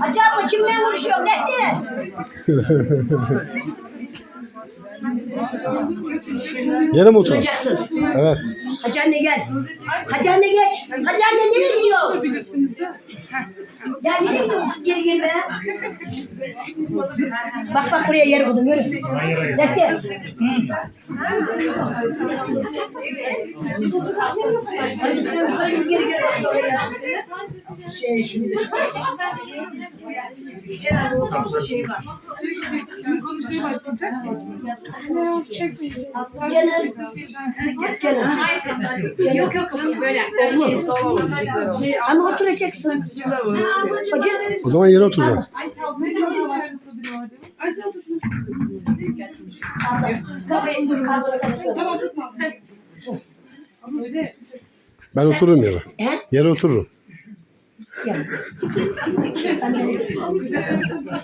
Hacı abla kimden vuruşuyor? Ne? Yere mi otur? Duracaksın. Evet. Hacı anne gel. Hacı anne geç. Hacı anne nereye gidiyor? Ya nereye gidiyorsun geri geri be? Bak bak buraya yer buldum yürü. Zeki. Hadi sen şuraya geri geri oraya. Şey şimdi. Canım. Canım. Yok yok böyle. Ama oturacaksın. O zaman yere. Kafayı. Tamam tutma. Ben otururum yere. He? Yere otururum. Gel. Sen gel.